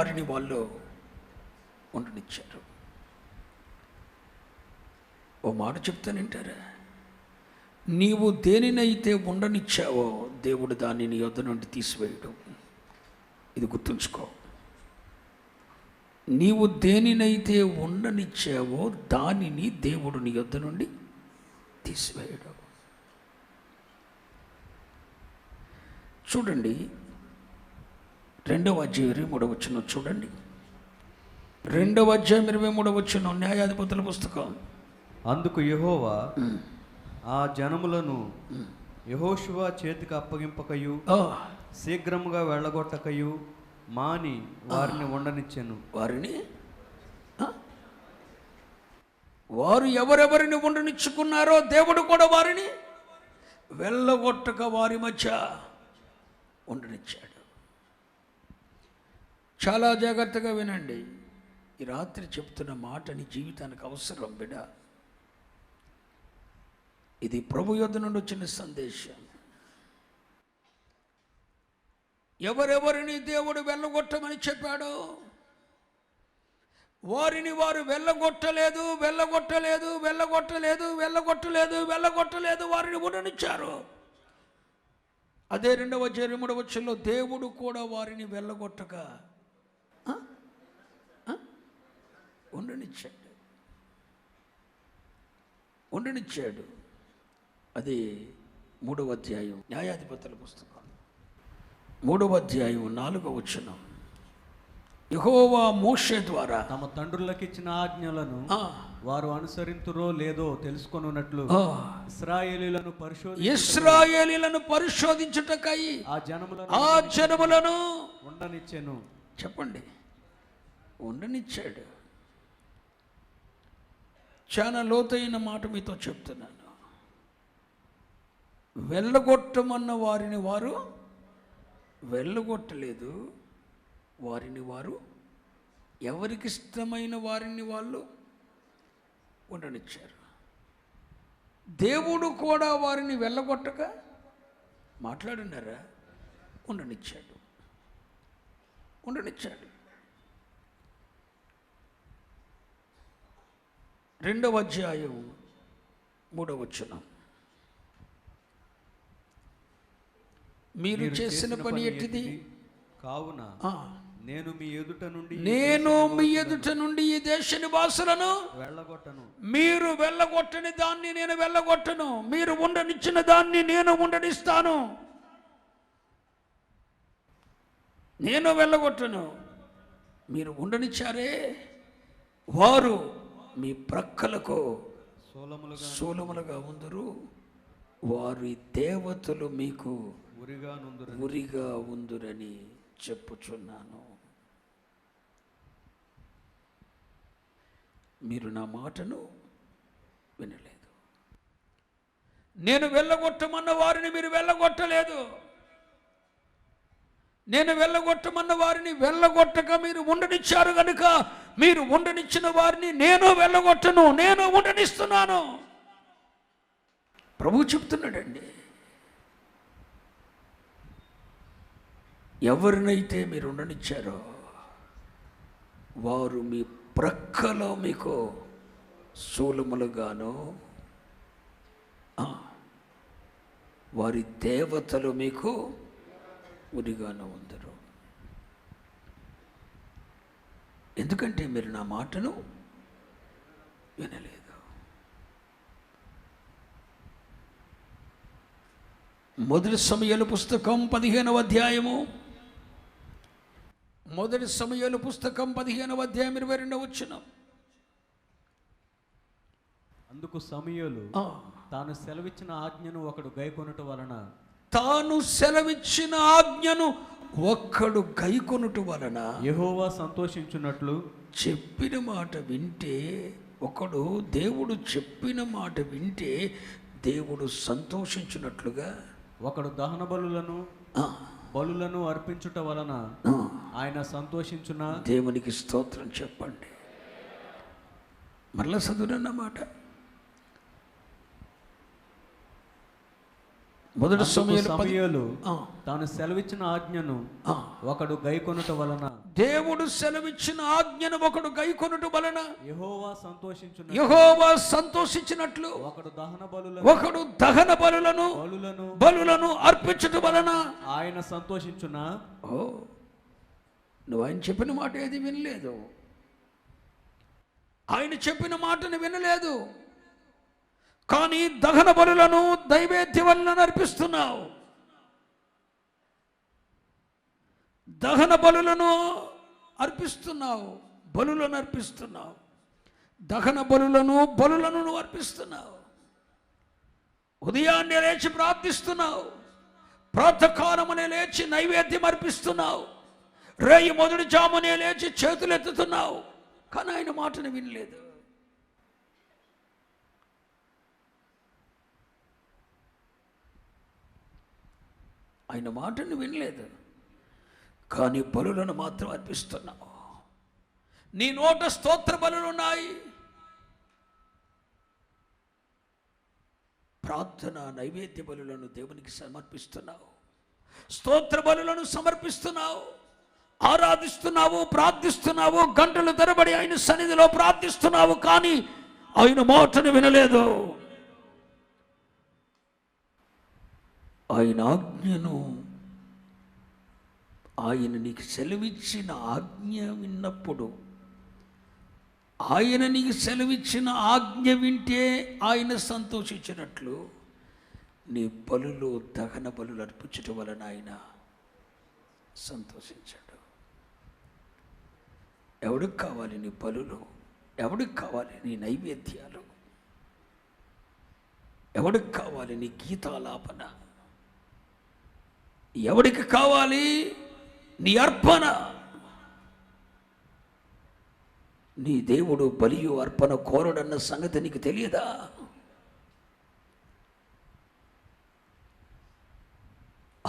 వారిని వాళ్ళు ఉండనిచ్చారు. ఓ మాట చెప్తానంటారా నీవు దేనినైతే ఉండనిచ్చావో దేవుడు దాన్ని నీ యొద్ద నుండి తీసివేయడం. ఇది గుర్తుంచుకో. నీవు దేనినైతే ఉండనిచ్చావో దానిని దేవుడు నీ యొద్ద నుండి తీసివేయడం. చూడండి రెండవ అధ్యాయం ఇరవై మూడవ వచ్చిన చూడండి. రెండవ అధ్యాయం ఇరవై మూడవ వచ్చిన న్యాయాధిపతుల పుస్తకం. అందుకు యెహోవా ఆ జనములను యెహోషువ చేతికి అప్పగింపకయు శీఘ్రముగా వెళ్ళగొట్టకయు మాని వారిని ఉండనిచ్చెను వారిని? వారు ఎవరెవరిని ఉండనిచ్చుకున్నారో దేవుడు కూడా వారిని వెళ్ళగొట్టక వారి మధ్య ఉండనిచ్చాడు చాలా జాగ్రత్తగా వినండి. ఈ రాత్రి చెప్తున్న మాట నీ జీవితానికి అవసరం బిడ ఇది ప్రభు యొద్ద నుండి వచ్చిన సందేశం. ఎవరెవరిని దేవుడు వెళ్ళగొట్టమని చెప్పాడో? వారిని వారు వెళ్ళగొట్టలేదు వెళ్ళగొట్టలేదు వెళ్ళగొట్టలేదు వెళ్ళగొట్టలేదు వెళ్ళగొట్టలేదు వారిని ఉండనిచ్చారు అదే రెండవ అధ్యాయం మూడవ దేవుడు కూడా వారిని వెళ్ళగొట్టక ఆ? ఆ? ఉండనిచ్చాడు. ఉండనిచ్చాడు. అది మూడవ అధ్యాయం న్యాయాధిపతుల పుస్తకం. మూడవ అధ్యాయం నాలుగవ వచనం. యెహోవా మోషే ద్వారా తమ తండ్రులకిచ్చిన ఆజ్ఞలను ఆ, వారు అనుసరింతురో లేదో తెలుసుకొనున్నట్లు ఆ, ఇస్రాయేలీలను పరిశోధి ఇస్రాయేలీలను పరిశోధించుటకై ఆ జనములను ఆ జనములను ఉండనిచ్చెను. చెప్పండి. ఉండనిచ్చాడు. చాలా లోతైన మాట మీతో చెప్తున్నాను. వెళ్ళగొట్టమన్న వారిని వారు వెళ్ళగొట్టలేదు. వారిని వారు ఎవరికి ఇష్టమైన వారిని వాళ్ళు ఉండనిచ్చారు. దేవుడు కూడా వారిని వెళ్ళగొట్టక మాట్లాడినారా? ఉండనిచ్చాడు. ఉండనిచ్చాడు. రెండవ అధ్యాయం మూడవ వచనం మీరు చేసిన పని ఎట్టిది? కావున నేను మీ ఎదుట నుండి నేను మీ ఎదుట నుండి ఈ దేశ నివాసులను వెళ్ళగొట్టను. మీరు వెళ్ళగొట్టని దాన్ని నేను వెళ్ళగొట్టను. మీరు ఉండనిచ్చిన దాన్ని నేను ఉండనిస్తాను. నేను వెళ్ళగొట్టను. మీరు ఉండనిచ్చారే? వారు మీ ప్రక్కలకు సోలములుగా శూలములుగా ఉందరు. వారి దేవతలు మీకు ఉరిగా ఉందురని చెప్పుచున్నాను. మీరు నా మాటను వినలేదు. నేను వెళ్ళగొట్టమన్న వారిని మీరు వెళ్ళగొట్టలేదు. నేను వెళ్ళగొట్టమన్న వారిని వెళ్ళగొట్టక మీరు ఉండనిచ్చారు కనుక మీరు ఉండనిచ్చిన వారిని నేను వెళ్ళగొట్టను నేను ఉండనిస్తున్నాను. ప్రభు చెప్తున్నాడండి ఎవరినైతే మీరు ఉండనిచ్చారో వారు మీ ప్రక్కలో మీకు శూలములుగాను వారి దేవతలు మీకు ఉరిగాను ఉందరు. ఎందుకంటే మీరు నా మాటను వినలేదు. మొదటి సమయాల పుస్తకం పదిహేనవ అధ్యాయము. మొదటి సమయాల పుస్తకం పదిహేనవ అధ్యాయం ఇరవై రెండవ వచ్చిన అందుకు సమయలు తాను సెలవిచ్చిన ఆజ్ఞను ఒకడు గైకొనుట వలన తాను సెలవిచ్చిన ఆజ్ఞను ఒక్కడు గైకొనుట వలన యెహోవా సంతోషించున్నట్లు చెప్పిన మాట వింటే ఒకడు దేవుడు చెప్పిన మాట వింటే దేవుడు సంతోషించినట్లుగా? ఒకడు దహన బలులను బలులను అర్పించుట వలన ఆయన సంతోషించున? దేవునికి స్తోత్రం చెప్పండి. మరలా చదువునన్నమాట మొదటి సమయంలో. తాను సెలవిచ్చిన ఆజ్ఞను. ఒకడు గైకొనుట వలన దేవుడు సెలవిచ్చిన ఆజ్ఞను ఒకడు గైకొనుట వలన యెహోవా సంతోషించున్న యహోవా సంతోషించినట్లు ఒకడు దహన బలుల ఒకడు దహన బలులను బలులను బలులను అర్పించట వలన ఆయన సంతోషించున్న ఓ నువ్వు ఆయన చెప్పిన మాట ఏది వినలేదు ఆయన చెప్పిన మాటను వినలేదు కానీ దహన బలులను దైవేద్య వలన అర్పిస్తున్నావు దహన బలులను అర్పిస్తున్నావు బలులను అర్పిస్తున్నావు. దహన బలులను బలులను నువ్వు అర్పిస్తున్నావు. ఉదయాన్నే లేచి ప్రార్థిస్తున్నావు. ప్రాతకాలమునే లేచి నైవేద్యం అర్పిస్తున్నావు. రేయి మొదటి జామునే లేచి చేతులు ఎత్తుతున్నావు కానీ ఆయన మాటను వినలేదు. ఆయన మాటను వినలేదు. కానీ బలులను మాత్రం అర్పిస్తున్నావు. నీ నోట స్తోత్ర బలులు ఉన్నాయి. ప్రార్థన నైవేద్య బలులను దేవునికి సమర్పిస్తున్నావు. స్తోత్ర బలులను సమర్పిస్తున్నావు. ఆరాధిస్తున్నావు ప్రార్థిస్తున్నావు. గంటలు తరబడి ఆయన సన్నిధిలో ప్రార్థిస్తున్నావు. కానీ ఆయన మాటను వినలేదు. ఆయన ఆజ్ఞను ఆయన నీకు సెలవిచ్చిన ఆజ్ఞ విన్నప్పుడు ఆయన నీకు సెలవిచ్చిన ఆజ్ఞ వింటే ఆయన సంతోషించినట్లు నీ బలులు దహన బలులు అర్పించటం వలన ఆయన సంతోషించాడు. ఎవడికి కావాలి నీ బలులు? ఎవడికి కావాలి నీ నైవేద్యాలు? ఎవడికి కావాలి నీ గీతాలాపన? ఎవడికి కావాలి? నీ అర్పణ. నీ దేవుడు బలియు అర్పణ కోరడన్న సంగతి నీకు తెలియదా?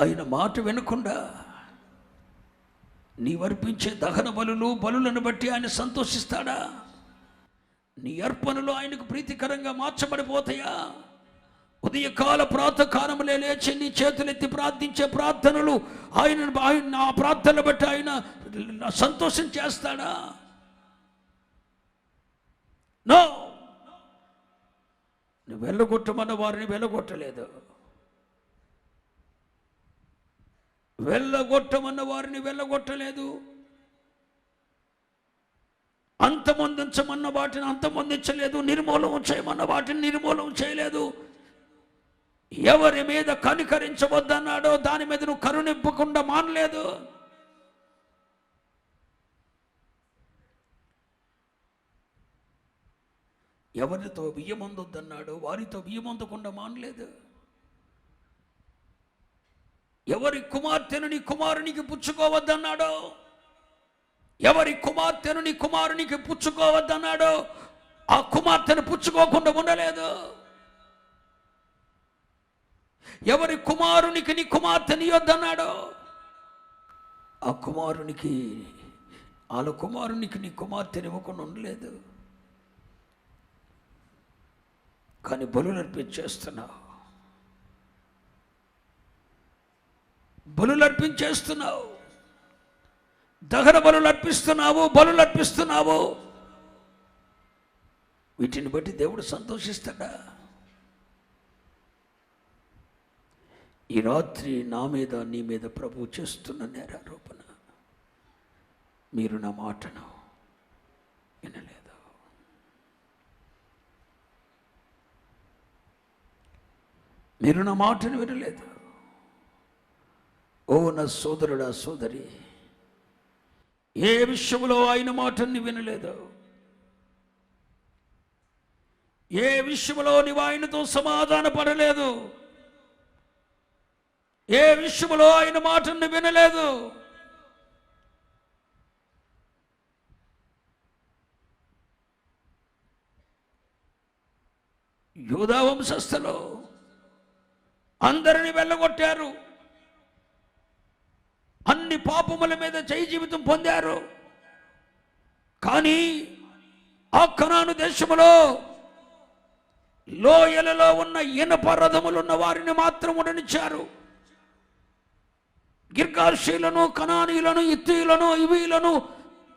ఆయన మాట వినకుండా నీవర్పించే దహన బలులు బలులను బట్టి ఆయన సంతోషిస్తాడా? నీ అర్పణలు ఆయనకు ప్రీతికరంగా మార్చబడిపోతాయా? ఉదయకాల ప్రాతకాలములే లేచి నీ చేతులెత్తి ప్రార్థించే ప్రార్థనలు ఆయన ఆయన ఆ ప్రార్థనలు బట్టి ఆయన సంతోషం చేస్తాడా? నో నువ్వు వెళ్ళగొట్టమన్న వారిని వెళ్ళగొట్టలేదు. వెళ్ళగొట్టమన్న వారిని వెళ్ళగొట్టలేదు. అంతమొందించమన్న వాటిని అంతమొందించలేదు. నిర్మూలన చేయమన్న వాటిని నిర్మూలన చేయలేదు. ఎవరి మీద కనికరించవద్దన్నాడో దాని మీద నువ్వు కరుణింపకుండా మానలేదు. ఎవరితో బియ్యమందొద్దన్నాడో వారితో బియ్యమందకుండా మానలేదు. ఎవరి కుమార్తెను నీ కుమారునికి పుచ్చుకోవద్దన్నాడో ఎవరి కుమార్తెను నీ కుమారునికి పుచ్చుకోవద్దన్నాడో ఆ కుమార్తెను పుచ్చుకోకుండా ఉండలేదు. ఎవరి కుమారునికి నీ కుమార్తెని యొద్దన్నాడో ఆ కుమారునికి వాళ్ళ కుమారునికి నీ కుమార్తెని ఇవ్వకుండా ఉండలేదు. కానీ బలులు అర్పించేస్తున్నావు బలులు అర్పించేస్తున్నావు దహన బలులు అర్పిస్తున్నావు బలులు అర్పిస్తున్నావు వీటిని బట్టి దేవుడు సంతోషిస్తాడా? ఈ రాత్రి నా మీద నీ మీద ప్రభు చేస్తున్న నేరారోపణ మీరు నా మాటను వినలేదు. మీరు నా మాటను వినలేదు. ఓ నా సోదరుడా సోదరి ఏ విషయంలో ఆయన మాటని వినలేదు? ఏ విషయంలో నీవు ఆయనతో సమాధాన పడలేదు ఏ విషయంలో ఆయన మాటను వినలేదు? యూదా వంశస్థలో అందరిని వెళ్ళగొట్టారు. అన్ని పాపముల మీద జయ జీవితం పొందారు. కానీ ఆ కనాను దేశములో లోయలలో ఉన్న ఇనప రథములున్న వారిని మాత్రం ఉండనిచ్చారు. గిర్గాషీలను కనానీలను ఇత్తీలను ఇవీలను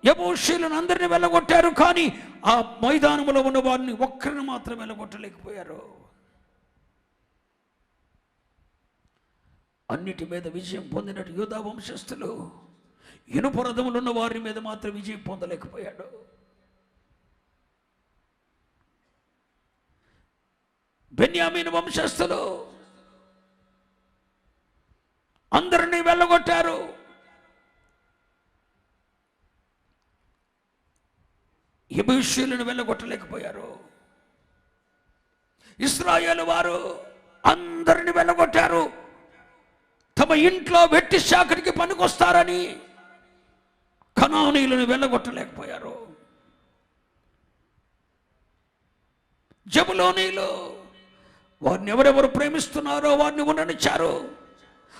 యబోషీలను అందరిని వెళ్ళగొట్టారు. కానీ ఆ మైదానములో ఉన్న వారిని ఒక్కరిని మాత్రం వెళ్ళగొట్టలేకపోయారు. అన్నిటి మీద విజయం పొందినట్టు యూదా వంశస్థులు ఇనుప ఉన్న వారి మీద మాత్రం విజయం పొందలేకపోయాడు. బెన్యామీన్ వంశస్థులు అందరినీ వెళ్ళగొట్టారు. యబూషీలను వెళ్ళగొట్టలేకపోయారు. ఇస్రాయేల్ వారు అందరిని వెళ్ళగొట్టారు. తమ ఇంట్లో వెట్టి శాఖడికి పనికొస్తారని కనానీయులను వెళ్ళగొట్టలేకపోయారు. జబులోనీలు వారిని ఎవరెవరు ప్రేమిస్తున్నారో వారిని ఉండనిచ్చారు.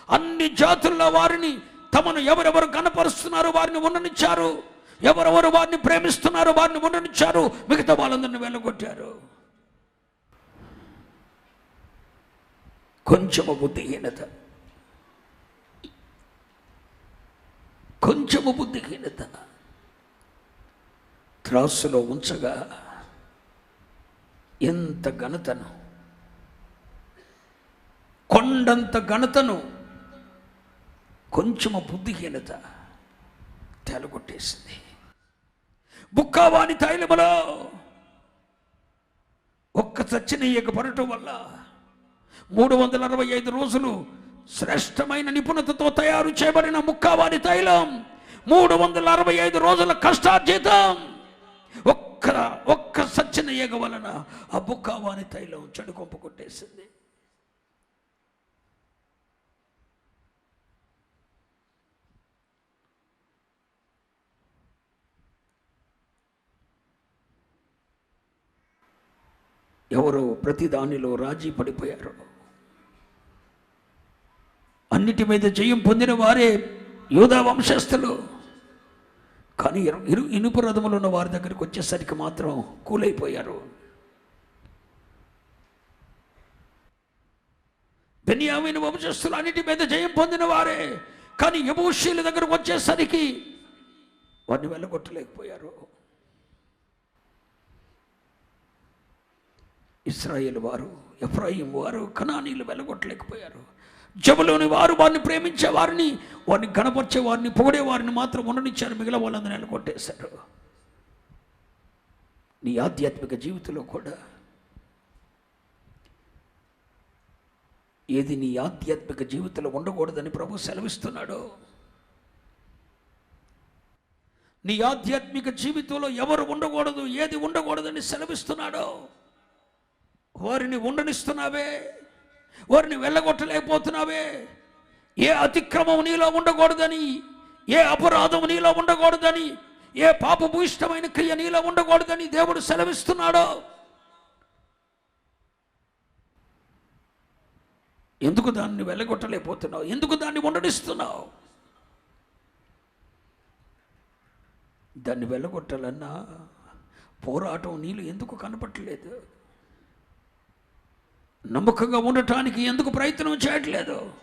అన్ని జాతుల్లో వారిని తమను ఎవరెవరు కనపరుస్తున్నారు వారిని ఉండనిచ్చారు ఎవరెవరు వారిని ప్రేమిస్తున్నారు వారిని ఉండనిచ్చారు మిగతా వాళ్ళందరిని వెళ్ళగొట్టారు. కొంచెము బుద్ధిహీనత. కొంచెము బుద్ధిహీనత. త్రాసులో ఉంచగా ఎంత ఘనతను కొండంత ఘనతను కొంచెము బుద్ధిహీనత తెలగొట్టేసింది. బుక్కావాని తైలములో ఒక్క చచ్చిన పడటం వల్ల మూడు వందల అరవై ఐదు రోజులు శ్రేష్టమైన నిపుణతతో తయారు చేయబడిన ముక్కావాణి తైలం మూడు వందల అరవై ఐదు రోజుల కష్టార్జితం. ఒక్క ఒక్క సచ్చిన ఈగ వలన ఆ బుక్కావాణి తైలం చెడు కొంప కొట్టేసింది. ఎవరో ప్రతి దానిలో రాజీ పడిపోయారు. అన్నిటి మీద జయం పొందిన వారే యోధా వంశస్థులు. కానీ ఇరు- ఇనుప ఇనుపు రథములు ఉన్న వారి దగ్గరికి వచ్చేసరికి మాత్రం కూలైపోయారు. బెన్యామిన వంశస్థులు అన్నిటి మీద జయం పొందిన వారే కానీ యబూషీల దగ్గరకు వచ్చేసరికి వారిని వెళ్ళగొట్టలేకపోయారు. ఇస్రాయేల్ వారు ఎఫ్రాయిం వారు కణానీలు వెలగొట్టలేకపోయారు జబులోని వారు వారిని ప్రేమించే వారిని వారిని గణపరిచే వారిని పొగిడే వారిని మాత్రం ఉండనిచ్చారు మిగిలిన వాళ్ళందరినీ వెళ్ళగొట్టేశారు. నీ ఆధ్యాత్మిక జీవితంలో కూడా ఏది నీ ఆధ్యాత్మిక జీవితంలో ఉండకూడదని ప్రభు సెలవిస్తున్నాడు నీ ఆధ్యాత్మిక జీవితంలో ఎవరు ఉండకూడదు ఏది ఉండకూడదని సెలవిస్తున్నాడో వారిని ఉండనిస్తున్నావే వారిని వెళ్ళగొట్టలేకపోతున్నావే. ఏ అతిక్రమం నీలో ఉండకూడదని ఏ అపరాధం నీలో ఉండకూడదని ఏ పాపభూయిష్టమైన క్రియ నీలో ఉండకూడదని దేవుడు సెలవిస్తున్నాడో. ఎందుకు దాన్ని వెళ్ళగొట్టలేకపోతున్నావు? ఎందుకు దాన్ని ఉండనిస్తున్నావు? దాన్ని వెళ్ళగొట్టాలన్నా పోరాటం నీళ్ళు ఎందుకు కనపట్టలేదు నమ్మకంగా ఉండటానికి ఎందుకు ప్రయత్నం చేయట్లేదు?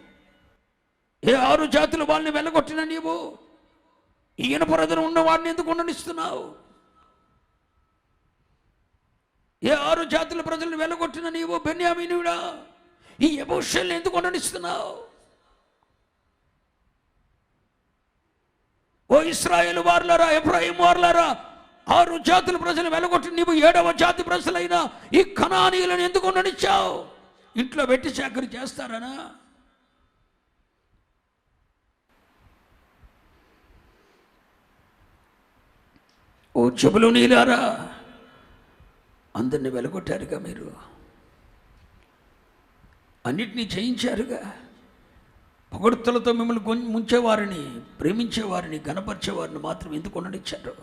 ఏ ఆరు జాతులు వాళ్ళని వెళ్ళగొట్టిన నీవు? ఈయన ప్రజలు ఉన్న వారిని ఎందుకు ఉండనిస్తున్నావు? ఏ ఆరు జాతుల ప్రజలను వెళ్ళగొట్టిన నీవు బెన్యామీనుడా? ఈ ఎమోషన్లు ఎందుకు ఉండనిస్తున్నావు? ఓ ఇస్రాయేల్ వార్లరా ఎబ్రాహిం వార్లరా ఆరు జాతుల ప్రజలు వెలగొట్టి నీవు ఏడవ జాతి ప్రజలైన ఈ కణానీయులను ఎందుకు నడిచావు? ఇంట్లో పెట్టి చాకరి చేస్తారనా? ఓ చెబులు నీలారా అందరిని వెలగొట్టారుగా మీరు. అన్నిటినీ చేయించారుగా పొగడ్తలతో మిమ్మల్ని ముంచేవారిని ప్రేమించేవారిని గనపరిచేవారిని మాత్రం ఎందుకు ఉండనిచ్చారు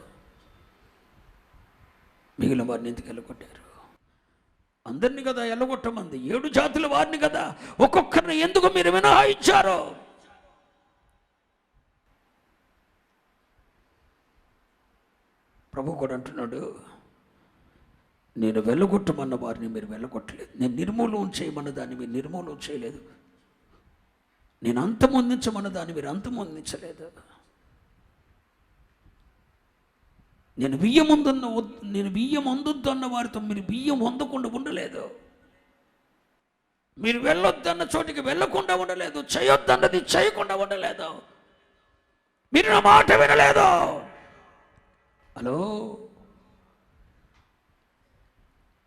మిగిలిన వారిని ఎందుకు వెళ్ళగొట్టారు అందరిని కదా ఎల్లగొట్టమంది. ఏడు జాతుల వారిని కదా ఒక్కొక్కరిని ఎందుకు మీరు మినహాయించారు? ప్రభు కూడా అంటున్నాడు నేను వెళ్ళగొట్టమన్న వారిని మీరు వెళ్ళగొట్టలేదు నేను నిర్మూలన చేయమన్న దాన్ని మీరు నిర్మూలన చేయలేదు. నేను అంతమొందించమన్న దాన్ని మీరు అంతమొందించలేదు. నేను బియ్యం ఉందన్న నేను బియ్యం అందొద్దు అన్న వారితో మీరు బియ్యం అందకుండా ఉండలేదు. మీరు వెళ్ళొద్దన్న చోటికి వెళ్ళకుండా ఉండలేదు. చేయొద్దన్నది చేయకుండా ఉండలేదు. మీరు నా మాట వినలేదు. హలో?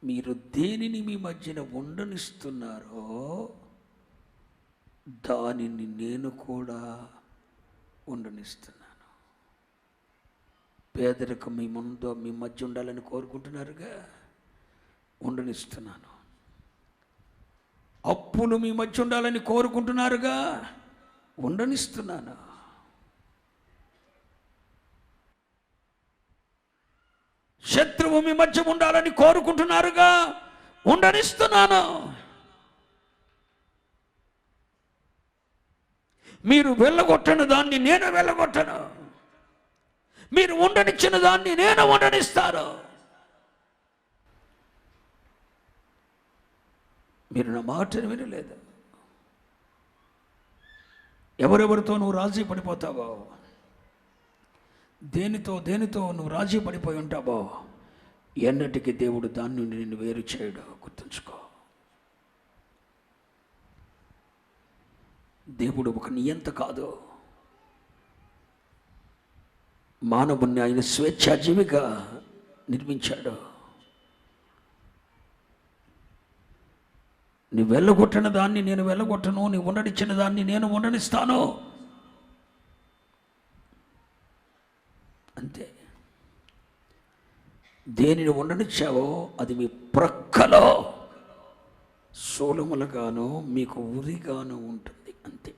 మీరు దేనిని మీ మధ్యన ఉండనిస్తున్నారో దానిని నేను కూడా ఉండనిస్తున్నాను పేదరికం మీ ముందు మీ మధ్య ఉండాలని కోరుకుంటున్నారుగా? ఉండనిస్తున్నాను. అప్పులు మీ మధ్య ఉండాలని కోరుకుంటున్నారుగా? ఉండనిస్తున్నాను. శత్రువు మీ మధ్య ఉండాలని కోరుకుంటున్నారుగా? ఉండనిస్తున్నాను. మీరు వెళ్ళగొట్టను దాన్ని నేను వెళ్ళగొట్టను. మీరు ఉండనిచ్చిన దాన్ని నేను ఉండనిస్తాను. మీరు నా మాటను వినలేదు. ఎవరెవరితో నువ్వు రాజీ పడిపోతావో దేనితో దేనితో నువ్వు రాజీ పడిపోయి ఉంటావో ఎన్నటికీ దేవుడు దాని నుండి నిన్ను వేరు చేయడు. గుర్తుంచుకో. దేవుడు ఒక నియంత కాదు. మానవుణ్ణి ఆయన స్వేచ్ఛాజీవిగా నిర్మించాడు. నీ వెళ్ళగొట్టిన దాన్ని నేను వెళ్ళగొట్టను నీ ఉండనిచ్చిన దాన్ని నేను ఉండనిస్తాను. అంతే. దేనిని ఉండనిచ్చావో అది మీ ప్రక్కలో సోలములుగాను మీకు ఉరిగాను ఉంటుంది. అంతే.